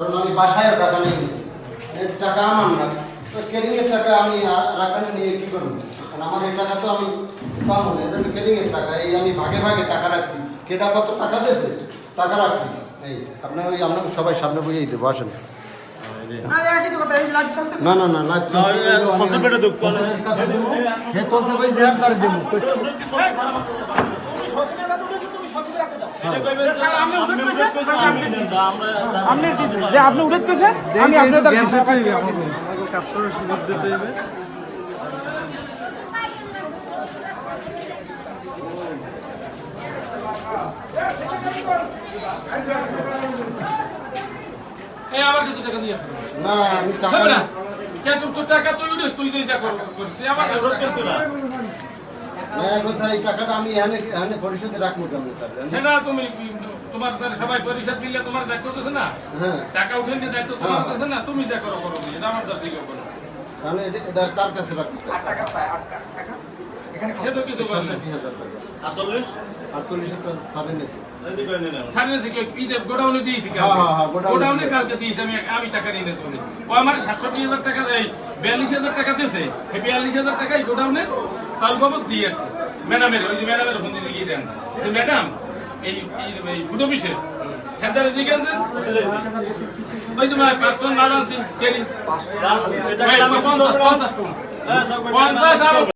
কারণ আমি বাসায় টাকা নেই। টাকা আমার না। তো কেরিং টাকা আমি রাখানে নিয়ে কি করব? কারণ আমার এই টাকা তো আমি পাবো না। এটা টাকা। এই আমি ভাগে ভাগে টাকা রাখছি। কেটা কত টাকা দিয়েছে? টাকা রাখছি। এই আপনার ওই আপনাকে সবাই সামনে বুঝিয়ে দেবো আসেন। না না না কাছে দেবো। হে তুলতে দেবো তুমি শ্বশুরের কাছে উঠেছো, তুমি শ্বশুরের কাছে দাও। স্যার, আপনি উঠেন কইছে? আপনি যে আপনি উঠেন কইছে? আমি আপনার দ্বারা দিছি। এই আমার কাছে টাকা দিয়ে না আমি টাকা না? কে তোর- তোর টাকা তুই উঠিস, তুই যে যা কর- কর- তুই আমার। না এখন স্যার এই টাকাটা আমি এখানে এখানে পরিশোধে রাখব কেমন স্যার সেটা তুমি তোমার সবাই পরিষদ দিলে তোমার দেখ করতেছে না? হ্যাঁ। টাকা উঠে নিয়ে দায়িত্ব তোমার হ্যাঁ। কাছে না? তুমি যা করো করো এটা আমার দ্বারা শিখো করো তাহলে এটা কার কাছে রাখব? ষাট হাজার টাকা। আটচল্লিশ? আটচল্লিশ হাজার সাড়ে নিয়েছে এদিকে নিয়ে নাও। সারিয়েছি কি? ঈদে গোডাউনে দিয়েছি হ্যাঁ, হ্যাঁ, হ্যাঁ, গোডাউনে গোডাউনে দিয়েছি। কালকে দিয়েছি আমি টাকা নিয়ে নেব ও আমার সাতষট্টি হাজার টাকা দেয় বিয়াল্লিশ হাজার টাকা দিয়েছে। এই বিয়াল্লিশ হাজার টাকাই গোডাউনে চাল বাবদ দিয়ে আসছে। ম্যাডামের ওই যে ম্যাডামের ফোন দিয়ে দেন? যে ম্যাডাম এই এই- এই ফুড অফিসে খেদারে জিজ্ঞাসা ওই যে ভাই পাঁচ টন মাল আনছি কেরি পঞ্চাশ পঞ্চাশ